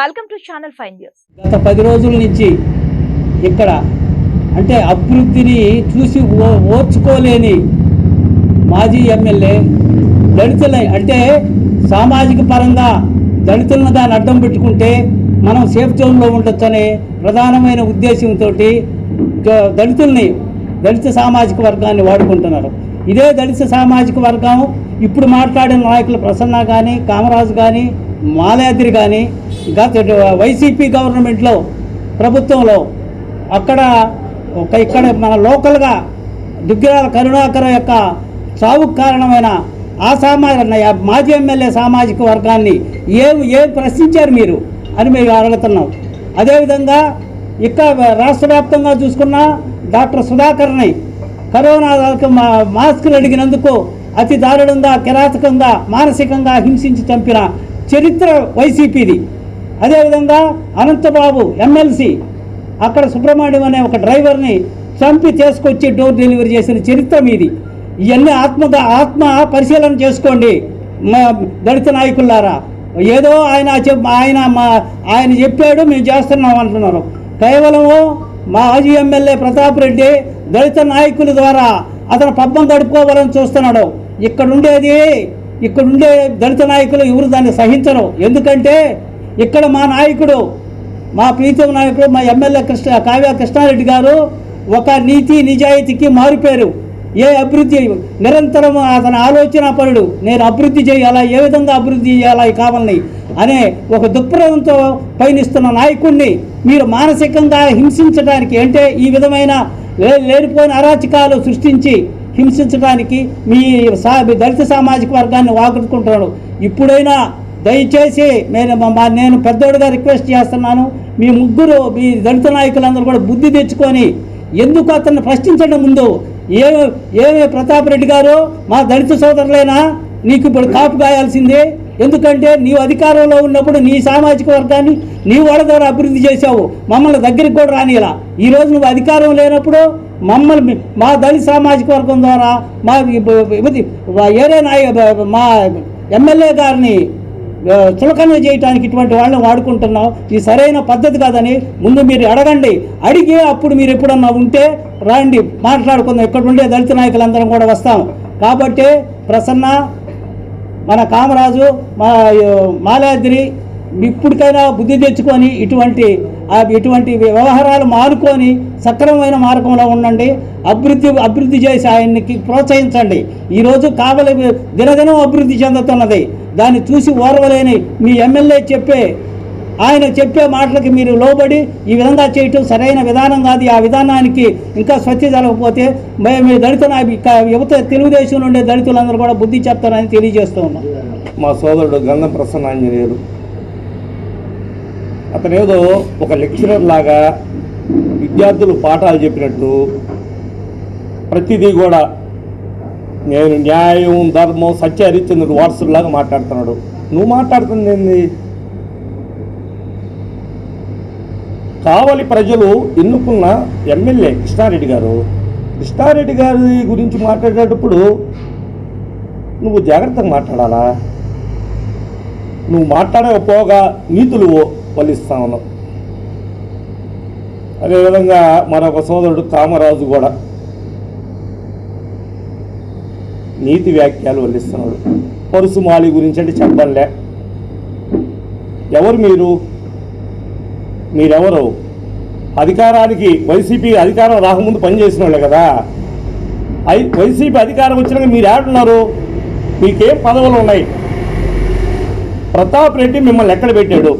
Welcome to channel five news గత పది రోజుల నుంచి ఇక్కడ అంటే అభివృద్ధిని చూసి ఓ- ఓర్చుకోలేని మాజీ ఎమ్మెల్యే దళితుల అంటే సామాజిక పరంగా దళితులను దాన్ని అడ్డం పెట్టుకుంటే మనం సేఫ్ జోన్లో ఉండొచ్చనే ప్రధానమైన ఉద్దేశంతో దళితుల్ని దళిత సామాజిక వర్గాన్ని వాడుకుంటున్నారు. ఇదే దళిత సామాజిక వర్గం ఇప్పుడు మాట్లాడిన నాయకులు ప్రసన్న కానీ కామరాజు కానీ మాలాద్రి కానీ గత వైసీపీ గవర్నమెంట్లో ప్రభుత్వంలో అక్కడ ఒక ఇక్కడ మన లోకల్గా దుగ్గిరాల కరుణాకర్ యొక్క చావుకు కారణమైన ఆ సామాజిక మాజీ ఎమ్మెల్యే సామాజిక వర్గాన్ని ఏం ఏం ప్రశ్నించారు మీరు అని మేము అడుగుతున్నాం. అదేవిధంగా ఇక్కడ రాష్ట్ర వ్యాప్తంగా చూసుకున్న డాక్టర్ సుధాకర్ని కరోనా మా- మాస్కులు అడిగినందుకు అతి దారుణంగా కిరాతకంగా మానసికంగా హింసించి చంపిన చరిత్ర వైసీపీది. అదేవిధంగా అనంతబాబు ఎమ్మెల్సీ అక్కడ సుబ్రహ్మణ్యం అనే ఒక డ్రైవర్ని చంపి తీసుకొచ్చి డోర్ డెలివరీ చేసిన చరిత్ర మీది. ఇవన్నీ ఆత్మ ఆత్మ పరిశీలన చేసుకోండి మా దళిత నాయకులారా ఏదో ఆయన చెప్ ఆయన మా ఆయన చెప్పాడు మేము చేస్తున్నాం అంటున్నారు. కేవలము మాజీ ఎమ్మెల్యే ప్రతాప్ రెడ్డి దళిత నాయకుల ద్వారా అతను పబ్బం గడుపుకోవాలని చూస్తున్నాడు. ఇక్కడ ఉండేది ఇక్కడ ఉండే దళిత నాయకులు ఎవరు దాన్ని సహించరు. ఎందుకంటే ఇక్కడ మా నాయకుడు మా ప్రీతం నాయకుడు మా ఎమ్మెల్యే కృష్ణ కావ్య కృష్ణారెడ్డి గారు ఒక నీతి నిజాయితీకి మారిపోయారు. ఏ అభివృద్ధి నిరంతరం అతని ఆలోచన పరుడు. నేను అభివృద్ధి చేయాలా? ఏ విధంగా అభివృద్ధి చేయాలా ఈ కావాలని అనే ఒక దుఃఖంతో పయనిస్తున్న నాయకుడిని మీరు మానసికంగా హింసించడానికి అంటే ఈ విధమైన లే- లేనిపోయిన అరాచకాలు సృష్టించి హింసించడానికి మీ సా మీ దళిత సామాజిక వర్గాన్ని వాడుకుంటున్నాడు ఇప్పుడైనా దయచేసి నేను మా- మా- నేను పెద్దోడుగా రిక్వెస్ట్ చేస్తున్నాను. మీ ముగ్గురు మీ దళిత నాయకులందరూ కూడా బుద్ధి తెచ్చుకొని ఎందుకు అతన్ని ప్రశ్నించడం ముందు? ఏ ఏమే ప్రతాప్ రెడ్డి గారు మా దళిత సోదరులైనా నీకు ఇప్పుడు కాపు కాయాల్సిందే. ఎందుకంటే నీవు అధికారంలో ఉన్నప్పుడు నీ సామాజిక వర్గాన్ని నీ వాళ్ళ ద్వారా అభివృద్ధి చేశావు. మమ్మల్ని దగ్గరికి కూడా రానిలా ఈరోజు నువ్వు అధికారం లేనప్పుడు మమ్మల్ని మా దళిత సామాజిక వర్గం ద్వారా మా ఇది ఏరే నాయ మా ఎమ్మెల్యే గారిని చులకన చేయడానికి ఇటువంటి వాళ్ళని వాడుకుంటున్నాం. ఇది సరైన పద్ధతి కాదని ముందు మీరు అడగండి. అడిగి అప్పుడు మీరు ఎప్పుడన్నా ఉంటే రండి. మాట్లాడుకుందాం. ఇక్కడ ఉండే దళిత నాయకులందరం కూడా వస్తాం. కాబట్టి ప్రసన్న మన కామరాజు మా మాలాద్రి ఇప్పటికైనా బుద్ధి తెచ్చుకొని ఇటువంటి ఇటువంటి వ్యవహారాలు మానుకొని సక్రమమైన మార్గంలో ఉండండి. అభివృద్ధి అభివృద్ధి చేసి ఆయన్ని ప్రోత్సహించండి. ఈరోజు కావలి దినదినం అభివృద్ధి చెందుతున్నది. దాన్ని చూసి ఓర్వలేని మీ ఎమ్మెల్యే చెప్పే ఆయన చెప్పే మాటలకి మీరు లోబడి ఈ విధంగా చేయటం సరైన విధానం కాదు. ఆ విధానానికి ఇంకా స్వచ్ఛ జరగకపోతే మే- దళిత యువత తెలుగుదేశం నుండే దళితులందరూ కూడా బుద్ధి చెప్తారని తెలియజేస్తూ ఉన్నాం. మా సోదరుడు గంధం ప్రసన్న ఆంజనేయులు అతను ఏదో ఒక లెక్చరర్ లాగా విద్యార్థులు పాఠాలు చెప్పినట్టు ప్రతిదీ కూడా నేను న్యాయం ధర్మం సత్య హరిశ్చంద్రుడు వారసులాగా మాట్లాడుతున్నాడు. నువ్వు మాట్లాడుతుంది ఏంది కావలి ప్రజలు ఎన్నుకున్న ఎమ్మెల్యే కృష్ణారెడ్డి గారు. కృష్ణారెడ్డి గారి గురించి మాట్లాడేటప్పుడు నువ్వు జాగ్రత్తగా మాట్లాడాలా? నువ్వు మాట్లాడకపోగా నీతులు వలిస్తా ఉన్నాం. అదేవిధంగా మరొక సోదరుడు కామరాజు కూడా నీతి వ్యాఖ్యలు వల్లిస్తున్నాడు. పరుసుమాలి గురించి అంటే చెప్పంలే. ఎవరు మీరు? మీరెవరు? అధికారానికి వైసీపీ అధికారం రాకముందు పనిచేసిన వాళ్ళే కదా. ఐ వైసీపీ అధికారం వచ్చినాక మీరు ఏడున్నారు మీకేం పదవులు ఉన్నాయి ప్రతాప్ రెడ్డి మిమ్మల్ని ఎక్కడ పెట్టాడు?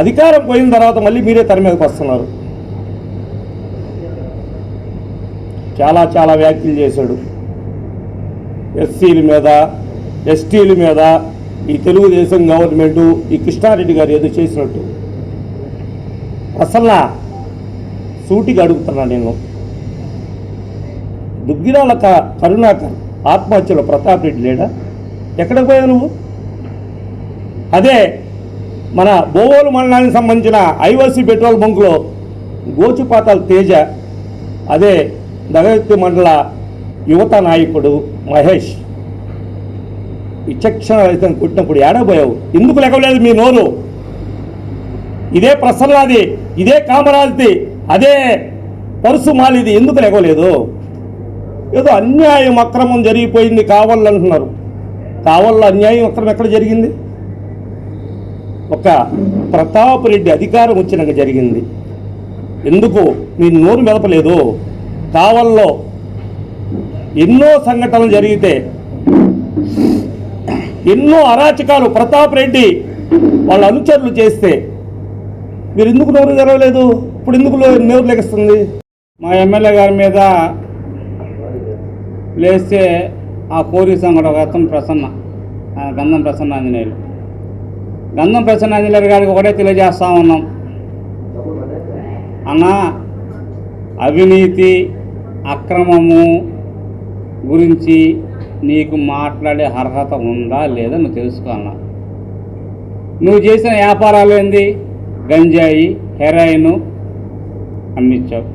అధికారం పోయిన తర్వాత మళ్ళీ మీరే తెర మీదకి వస్తున్నారు. చాలా చాలా వ్యాఖ్యలు చేశాడు. ఎస్సీల మీద ఎస్టీల మీద ఈ తెలుగుదేశం గవర్నమెంట్ ఈ కృష్ణారెడ్డి గారు ఏదో చేసినట్టు. అసలు సూటిగా అడుగుతున్నా నేను. దుగ్గిరాల కరుణాకర్ ఆత్మహత్యలో ప్రతాప్ రెడ్డి లేడా? ఎక్కడికి పోయావు నువ్వు? అదే మన బోవోలు మండలానికి సంబంధించిన ఐఓసి పెట్రోల్ బంకులో గోచుపాతాల తేజ అదే దగత్తి మండల యువత నాయకుడు మహేష్. విచక్షణ రహితం కొట్టినప్పుడు ఏడబోయావు ఎందుకు లెక్కలేదు మీ నోరు? ఇదే ప్రసన్నాది ఇదే కామరాజుది అదే పరుసు మాలిది ఎందుకు లెగవలేదు ఏదో అన్యాయం అక్రమం జరిగిపోయింది కావాలంటున్నారు. కావాల అన్యాయం అక్రమం ఎక్కడ జరిగింది? ఒక ప్రతాప్ రెడ్డి అధికారం వచ్చినాక జరిగింది. ఎందుకు? నీ నోరు మెదపలేదు. కావల్లో ఎన్నో సంఘటనలు జరిగితే ఎన్నో అరాచకాలు ప్రతాప్ రెడ్డి వాళ్ళ అనుచరులు చేస్తే మీరు ఎందుకు నోరు తెరవలేదు? ఇప్పుడు ఎందుకు లో- నోరు లెగిస్తుంది మా ఎమ్మెల్యే గారి మీద లేస్తే ఆ పోలీసు సంఘటన ఒక అతను ప్రసన్న ఆయన గంధం ప్రసన్న ఆంజనేయులు గంధం ప్రసన్న ఆంజనేయులు గారికి ఒకటే తెలియజేస్తా ఉన్నాం. అన్న అవినీతి అక్రమము గురించి నీకు మాట్లాడే అర్హత ఉందా లేదా నువ్వు తెలుసుకో అన్న. నువ్వు చేసిన వ్యాపారాలు ఏంది? గంజాయి హెరాయిన్ అమ్మించావు.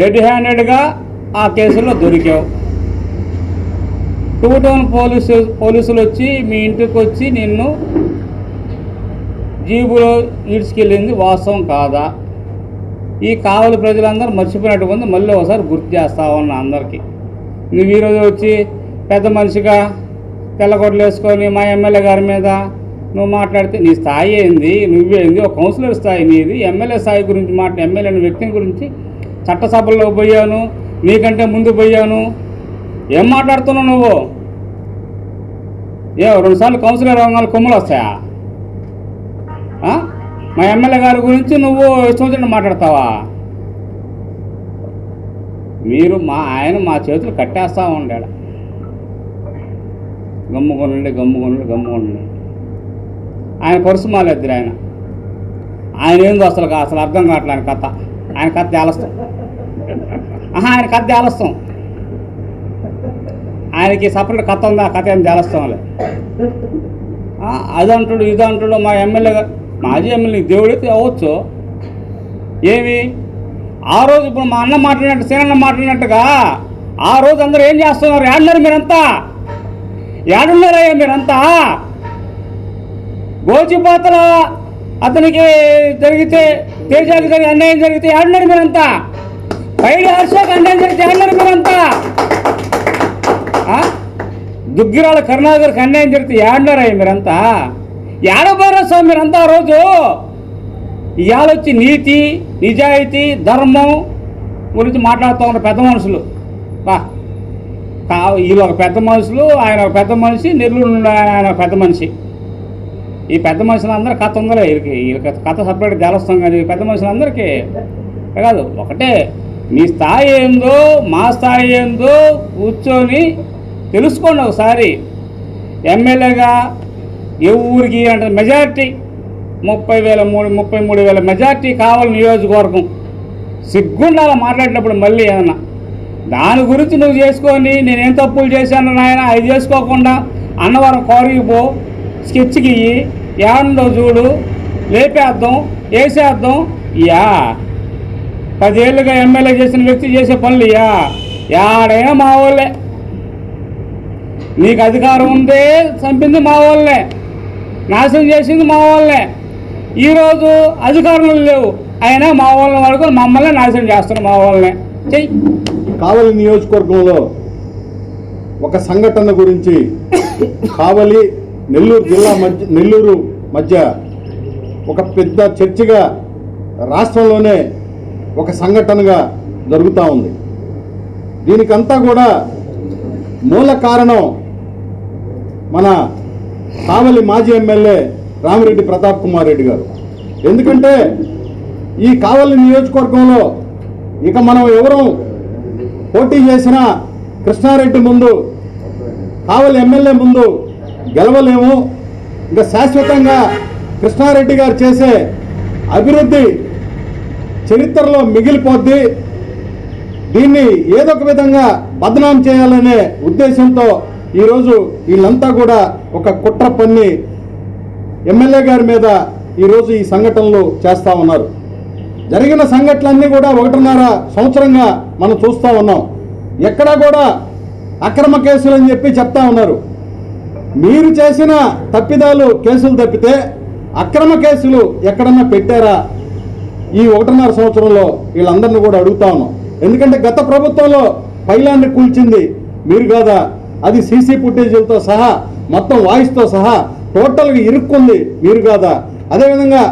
రెడ్ హ్యాండెడ్గా ఆ కేసులో దొరికావు. టూ టౌన్ పోలీసు పోలీసులు వచ్చి మీ ఇంటికి వచ్చి నిన్ను జీబులో ఈడ్చుకెళ్ళింది వాస్తవం కాదా? ఈ కావలి ప్రజలందరూ మర్చిపోయినట్టు ఉంది. మళ్ళీ ఒకసారి గుర్తు చేస్తా ఉన్నా అందరికీ. నువ్వు ఈరోజు వచ్చి పెద్ద మనిషిగా తెల్లగొడ్లు వేసుకొని మా ఎమ్మెల్యే గారి మీద నువ్వు మాట్లాడితే నీ స్థాయి ఏంది? నువ్వేంది ఒక కౌన్సిలర్ స్థాయి నీది. ఎమ్మెల్యే స్థాయి గురించి మాట ఎమ్మెల్యే అనే వ్యక్తిని గురించి చట్టసభల్లో పోయాను నీకంటే ముందు పోయాను. ఏం మాట్లాడుతున్నావు నువ్వు? ఏ రెండుసార్లు కౌన్సిలర్ రంగాలు కొమ్ములు వస్తాయా? మా ఎమ్మెల్యే గారి గురించి నువ్వు ఇష్టం మాట్లాడతావా? మీరు మా ఆయన మా చేతులు కట్టేస్తా ఉండాడు. గమ్ముకొనండి గమ్ముకొనండి గమ్ముకొనండి. ఆయన పరుసు మాలేద్దరు ఆయన. ఆయన ఏందో అసలు అసలు అర్థం కావట్లే ఆయన కథ. ఆయన కథ తేలస్తాం ఆహా ఆయన కథ తేలస్తాం ఆయనకి సపరేట్ కథ ఉందా? కథ ఏం తేలస్తాంలే అది అంటాడు ఇది అంటాడు మా ఎమ్మెల్యే గారు మాజీ ఎమ్మెల్యే దేవుడైతే అవ్వచ్చు. ఏమి? ఆ రోజు ఇప్పుడు మా అన్న మాట్లాడినట్టు సేనన్న మాట్లాడినట్టుగా ఆ రోజు అందరూ ఏం చేస్తున్నారు? ఏడున్నారు మీరంతా? ఏడున్నారయ్యా మీరంతా? గోచిపాత్ర అతనికి జరిగితే తేజాకి జరిగి అన్యాయం జరిగితే ఏడున్నారు మీరంతా? పైడి హర్షకు అన్యాయం జరిగితే ఏడున్నారు మీరంతా? ఆ? దుగ్గిరాల కరుణాకర్కి అన్యాయం జరిగితే ఏడున్నారయ్యా మీరంతా? ఏడబోరా స్వామి మీరు ఆ రోజు ఇవాళ వచ్చి నీతి నిజాయితీ ధర్మం గురించి మాట్లాడుతూ ఉన్నారు పెద్ద మనుషులు. బా వీళ్ళు ఒక పెద్ద మనుషులు ఆయన ఒక పెద్ద మనిషి నెల్లూరు ఆయన ఒక పెద్ద మనిషి. ఈ పెద్ద మనుషులందరూ కథ ఉందలే వీరికి వీళ్ళకి కథ సపరేట్ తెలుస్తాం కానీ ఈ పెద్ద మనుషులందరికీ. కాదు ఒకటే మీ స్థాయి ఏందో మా స్థాయి ఏందో కూర్చొని తెలుసుకోండి ఒకసారి. ఎమ్మెల్యేగా ఏ ఊరికి అంటే మెజార్టీ ముప్పై వేల మూడు ముప్పై మూడు వేల మెజార్టీ కావాలి నియోజకవర్గం. సిగ్గుండాల మాట్లాడినప్పుడు మళ్ళీ ఏమన్నా దాని గురించి నువ్వు చేసుకొని నేనేం తప్పులు చేశాను నాయన అది చేసుకోకుండా అన్నవరం కోరికి పో స్కెచ్కి ఇయ్యి ఏడుండో చూడు లేపేద్దాం వేసేద్దాం యా. పదేళ్ళుగా ఎమ్మెల్యే చేసిన వ్యక్తి చేసే పనులు యా. యాడైనా మా వాళ్ళే నీకు అధికారం ఉందే చంపింది మా వాళ్ళే నాశనం చేసింది మా వాళ్ళే. ఈరోజు అధికారులు లేవు. అయినా మా వాళ్ళ వరకు మమ్మల్ని నాశనం చేస్తున్నారు మా వాళ్ళనే చెయ్యి కావలి నియోజకవర్గంలో ఒక సంఘటన గురించి కావలి నెల్లూరు జిల్లా మధ్య నెల్లూరు మధ్య ఒక పెద్ద చర్చగా రాష్ట్రంలోనే ఒక సంఘటనగా జరుగుతూ ఉంది. దీనికంతా కూడా మూల కారణం మన కావలి మాజీ ఎమ్మెల్యే రామిరెడ్డి ప్రతాప్ కుమార్ రెడ్డి గారు. ఎందుకంటే ఈ కావలి నియోజకవర్గంలో ఇక మనం ఎవరు పోటీ చేసిన కృష్ణారెడ్డి ముందు కావలి ఎమ్మెల్యే ముందు గెలవలేము. ఇంకా శాశ్వతంగా కృష్ణారెడ్డి గారు చేసే అభివృద్ధి చరిత్రలో మిగిలిపోద్ది. దీన్ని ఏదో ఒక విధంగా బదనాం చేయాలనే ఉద్దేశంతో ఈరోజు వీళ్ళంతా కూడా ఒక కుట్ర పన్ని ఎమ్మెల్యే గారి మీద ఈరోజు ఈ సంఘటనలు చేస్తూ ఉన్నారు. జరిగిన సంఘటనలన్నీ కూడా ఒకటిన్నర సంవత్సరంగా మనం చూస్తూ ఉన్నాం. ఎక్కడా కూడా అక్రమ కేసులు అని చెప్పి చెప్తా ఉన్నారు. మీరు చేసిన తప్పిదాలు కేసులు తప్పితే అక్రమ కేసులు ఎక్కడన్నా పెట్టారా? ఈ ఒకటిన్నర సంవత్సరంలో వీళ్ళందరినీ కూడా అడుగుతా ఉన్నాం. ఎందుకంటే గత ప్రభుత్వంలో పైలాన్ని కూల్చింది మీరు కాదా? అది సీసీ ఫుటేజీలతో సహా మొత్తం వాయిస్తో సహా టోటల్గా ఇరుక్కుంది మీరు కాదా అదేవిధంగా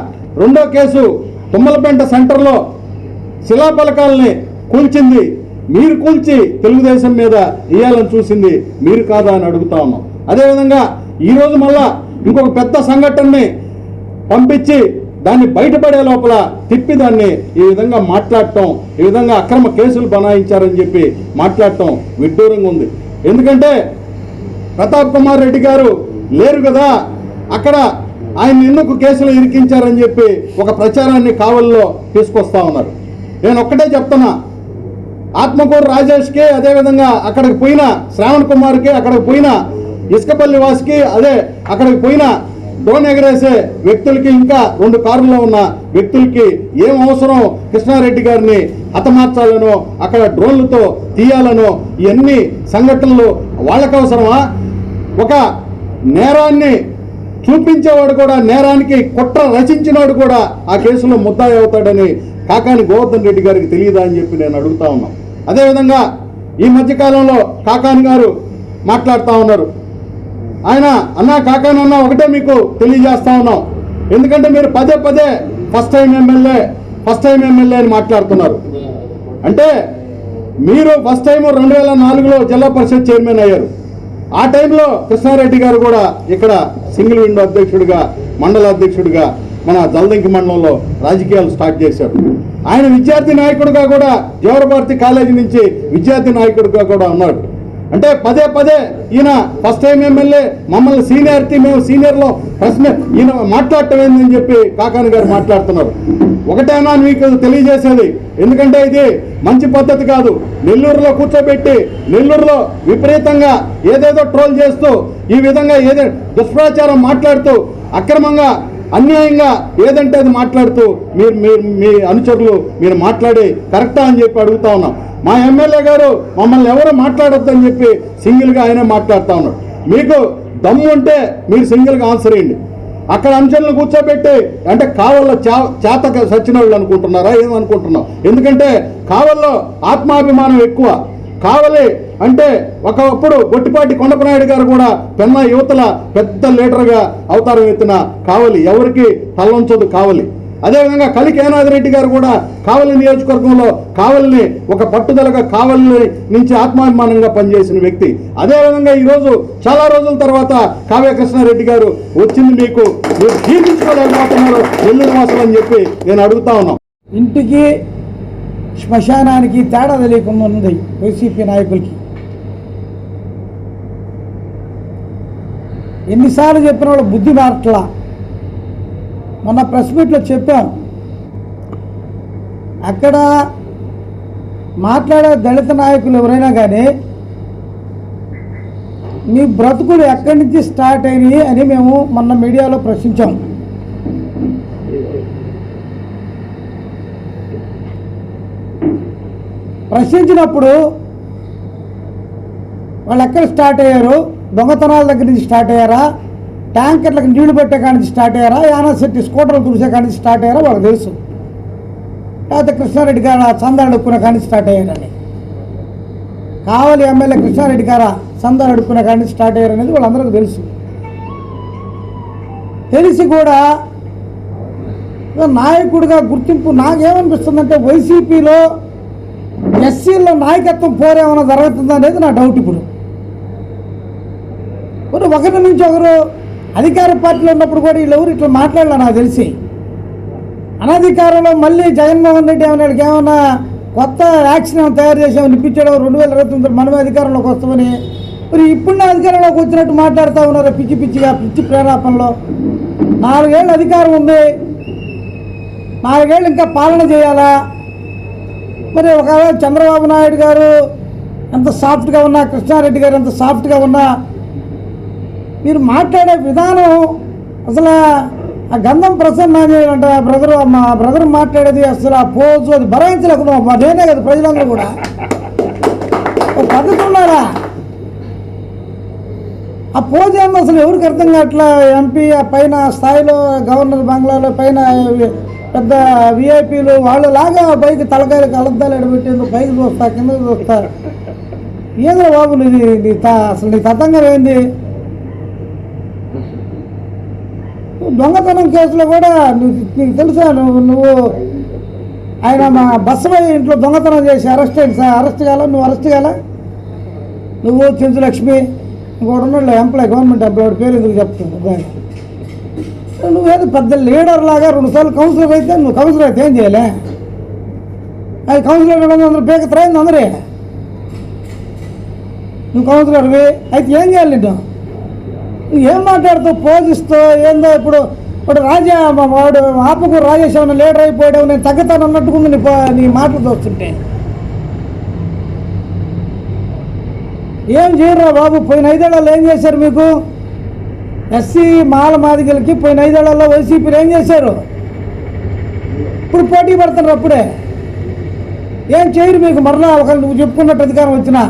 రెండో కేసు తుమ్మలపేంట సెంటర్లో శిలాఫలకాలని కూల్చింది. మీరు కూల్చి తెలుగుదేశం మీద ఇయ్యాలని చూసింది మీరు కాదా అని అడుగుతా ఉన్నాం. అదేవిధంగా ఈరోజు మళ్ళా ఇంకొక పెద్ద సంఘటనని పంపించి దాన్ని బయటపడే లోపల తిప్పి దాన్ని ఈ విధంగా మాట్లాడటం ఈ విధంగా అక్రమ కేసులు బనాయించారని చెప్పి మాట్లాడటం విడ్డూరంగా ఉంది. ఎందుకంటే ప్రతాప్ కుమార్ రెడ్డి గారు లేరు కదా? అక్కడ ఆయన ఎందుకు కేసులు ఇరికించారని చెప్పి ఒక ప్రచారాన్ని కావల్లో తీసుకొస్తా ఉన్నారు. నేను ఒక్కటే చెప్తున్నా. ఆత్మకూరు రాజేష్కి అదేవిధంగా అక్కడికి పోయిన శ్రావణ్ కుమార్కి అక్కడికి పోయిన ఇసుకపల్లి వాసుకి అదే అక్కడికి పోయిన డ్రోన్ ఎగరేసే వ్యక్తులకి ఇంకా రెండు కారుల్లో ఉన్న వ్యక్తులకి ఏం అవసరం కృష్ణారెడ్డి గారిని హతమార్చాలనో అక్కడ డ్రోన్లతో తీయాలనో ఇవన్నీ సంఘటనలు వాళ్ళకు అవసరమా? ఒక నేరాన్ని చూపించేవాడు కూడా నేరానికి కుట్ర రచించినవాడు కూడా ఆ కేసులో ముద్దాయి అవుతాడని కాకాని గోవర్ధన్ రెడ్డి గారికి తెలియదా అని చెప్పి నేను అడుగుతా ఉన్నాను అదేవిధంగా ఈ మధ్యకాలంలో కాకాని గారు మాట్లాడుతూ ఉన్నారు. ఆయన అన్నా కాకాని అన్న ఒకటే మీకు తెలియజేస్తా ఉన్నాం. ఎందుకంటే మీరు పదే పదే first time MLA first time MLA అని మాట్లాడుతున్నారు. అంటే మీరు ఫస్ట్ టైం రెండు వేల నాలుగులో జిల్లా పరిషత్ చైర్మన్ అయ్యారు. ఆ టైంలో కృష్ణారెడ్డి గారు కూడా ఇక్కడ సింగిల్ విండో అధ్యక్షుడిగా మండల అధ్యక్షుడిగా మన జలదంకి మండలంలో రాజకీయాలు స్టార్ట్ చేశారు. ఆయన విద్యార్థి నాయకుడిగా కూడా జవహర్భారతి కాలేజీ నుంచి విద్యార్థి నాయకుడిగా కూడా ఉన్నాడు. అంటే పదే పదే ఈయన ఫస్ట్ టైం ఎమ్మెల్యే మమ్మల్ని సీనియారిటీ మేము సీనియర్లో ప్రశ్న ఈయన మాట్లాడటం ఏందని చెప్పి కాకాని గారు మాట్లాడుతున్నారు. ఒకటేనా మీకు తెలియజేసేది? ఎందుకంటే ఇది మంచి పద్ధతి కాదు. నెల్లూరులో కూర్చోబెట్టి నెల్లూరులో విపరీతంగా ఏదేదో ట్రోల్ చేస్తూ ఈ విధంగా ఏదో దుష్ప్రచారం మాట్లాడుతూ అక్రమంగా అన్యాయంగా ఏదంటే అది మాట్లాడుతూ మీరు మీరు మీ అనుచరులు మీరు మాట్లాడి కరెక్టా అని చెప్పి అడుగుతా ఉన్నాం. మా ఎమ్మెల్యే గారు మమ్మల్ని ఎవరు మాట్లాడొద్దని చెప్పి సింగిల్గా ఆయనే మాట్లాడుతూ ఉన్నాడు. మీకు దమ్ము ఉంటే మీరు సింగిల్గా ఆన్సర్ ఇవ్వండి అక్కడ అంశాలను కూర్చోబెట్టి అంటే కావల్లో చా చేత సచ్చిన వాళ్ళు అనుకుంటున్నారా ఏమనుకుంటున్నాం ఎందుకంటే కావల్లో ఆత్మాభిమానం ఎక్కువ. కావలి అంటే ఒకప్పుడు గొట్టిపాటి కొండపనాయుడు గారు కూడా పెన్న యువతల పెద్ద లీడర్గా అవతారం ఎత్తిన కావలి. ఎవరికి తల్లంచదు కావలి. అదేవిధంగా కలికి రెడ్డి గారు కూడా కావలి నియోజకవర్గంలో కావలిని ఒక పట్టుదలగా కావలిని నుంచి ఆత్మాభిమానంగా పనిచేసిన వ్యక్తి. అదేవిధంగా ఈరోజు చాలా రోజుల తర్వాత కావ్య కృష్ణారెడ్డి గారు వచ్చింది మీకు. మీరు జీర్ణించుకోలేకపోతున్నారు ఎల్లుడు మాసం అని చెప్పి నేను అడుగుతా ఉన్నాం. ఇంటికి శ్మశానానికి తేడా తెలియకుండా ఉంది వైసీపీ నాయకులకి. ఎన్నిసార్లు చెప్పిన వాళ్ళు బుద్ధి మారట్లా. మొన్న ప్రెస్ మీట్లో చెప్పాం. అక్కడ మాట్లాడే దళిత నాయకులు ఎవరైనా కానీ మీ బ్రతుకులు ఎక్కడి నుంచి స్టార్ట్ అయినాయి? అని మేము మొన్న మీడియాలో ప్రశ్నించాం. ప్రశ్నించినప్పుడు వాళ్ళు ఎక్కడ స్టార్ట్ అయ్యారు? దొంగతనాల దగ్గర నుంచి స్టార్ట్ అయ్యారా? ట్యాంకర్లకు నీళ్ళు పెట్టే కాడి నుంచి స్టార్ట్ అయ్యారా? యానా శెట్టి స్కూటర్లు తుడిసే కాడి నుంచి స్టార్ట్ అయ్యారా? వాళ్ళకి తెలుసు. లేకపోతే కృష్ణారెడ్డి గారు ఆ చందా కానీ స్టార్ట్ అయ్యారని. కావాలి ఎమ్మెల్యే కృష్ణారెడ్డి గారా చందా అడుక్కునే కానీ స్టార్ట్ స్టార్ట్ అయ్యారనేది వాళ్ళందరికీ తెలుసు. తెలిసి కూడా నాయకుడిగా గుర్తింపు నాకేమనిపిస్తుందంటే వైసీపీలో ఎస్సీల్లో నాయకత్వం పోరేమన్నా జరుగుతుందా అనేది నా డౌట్ ఇప్పుడు. ఒకరి నుంచి ఒకరు అధికార పార్టీలో ఉన్నప్పుడు కూడా వీళ్ళు ఎవరు ఇట్లా మాట్లాడాలి నాకు తెలిసి. అనధికారంలో మళ్ళీ జగన్మోహన్ రెడ్డి ఏమన్నా ఏమన్నా కొత్త యాక్షన్ తయారు చేసామని ఇప్పించడం రెండు వేల ఇరవై తొమ్మిది మనమే అధికారంలోకి వస్తామని. మరి ఇప్పుడు అధికారంలోకి వచ్చినట్టు మాట్లాడుతూ ఉన్నారు పిచ్చి పిచ్చిగా పిచ్చి ప్రేరాపణలో? నాలుగేళ్ళు అధికారం ఉంది. నాలుగేళ్ళు ఇంకా పాలన చేయాలా? మరి ఒకవేళ చంద్రబాబు నాయుడు గారు ఎంత సాఫ్ట్గా ఉన్నా కృష్ణారెడ్డి గారు ఎంత సాఫ్ట్గా ఉన్నా మీరు మాట్లాడే విధానం అసలు ఆ గంధం ప్రసన్న అంటే బ్రదర్ మా బ్రదర్ మాట్లాడేది అసలు ఆ పోజు అది భరాయించలేకుండా మా నేనే కదా ప్రజలందరూ కూడా. పద్ధతి ఉన్నారా ఆ పోజ్ ఏందో అసలు ఎవరికి అర్థం కావట్లా? ఎంపీ ఆ పైన స్థాయిలో గవర్నర్ బంగ్లాలో పైన పెద్ద విఐపీలు వాళ్ళలాగా పైకి తలకాయలు కలద్దాలు ఎడబెట్టేందుకు పైకి చూస్తా కింద చూస్తా ఏంద్రా బాబు నీ త అసలు నీ తతంగం ఏంది దొంగతనం కేసులో కూడా నీకు నీకు తెలుసా నువ్వు నువ్వు ఆయన మా బస్సు ఇంట్లో దొంగతనం చేసి అరెస్ట్ అయింది సార్. అరెస్ట్ కాల? నువ్వు అరెస్ట్ కాల? నువ్వు చెంచు లక్ష్మి ఇంకోటి ఉన్నాడు ఎంప్లాయ్ గవర్నమెంట్ ఎంప్లాయ్ పేరు ఎందుకు చెప్తుంది నువ్వేదో పెద్ద లీడర్ లాగా రెండుసార్లు కౌన్సిలర్ అయితే నువ్వు కౌన్సిలర్ అయితే ఏం చేయలే? అది కౌన్సిలర్ రెండు వందల పేక త్రైంది అందరే. నువ్వు కౌన్సిలర్వి అయితే ఏం చేయాలి నువ్వు ఏం మాట్లాడుతూ పోజిస్తూ ఏందో ఇప్పుడు ఇప్పుడు రాజా వాడు ఆపకు రాజేష్ ఏమన్నా లీడర్ అయిపోయాడు నేను తగ్గుతాను అన్నట్టుకుంది నీ నీ మాటలు చూస్తుంటే ఏం చేయరా బాబు? పోయిన ఐదేళ్ళలో ఏం చేశారు మీకు? ఎస్సీ మాల మాదిగలకి పోయిన ఐదేళ్ళలో వైసీపీలు ఏం చేశారు? ఇప్పుడు పోటీ పడుతున్నారు అప్పుడే. ఏం చేయరు మీకు? మరలా ఒకళ్ళు నువ్వు చెప్పుకున్నట్టు అధికారం వచ్చినా.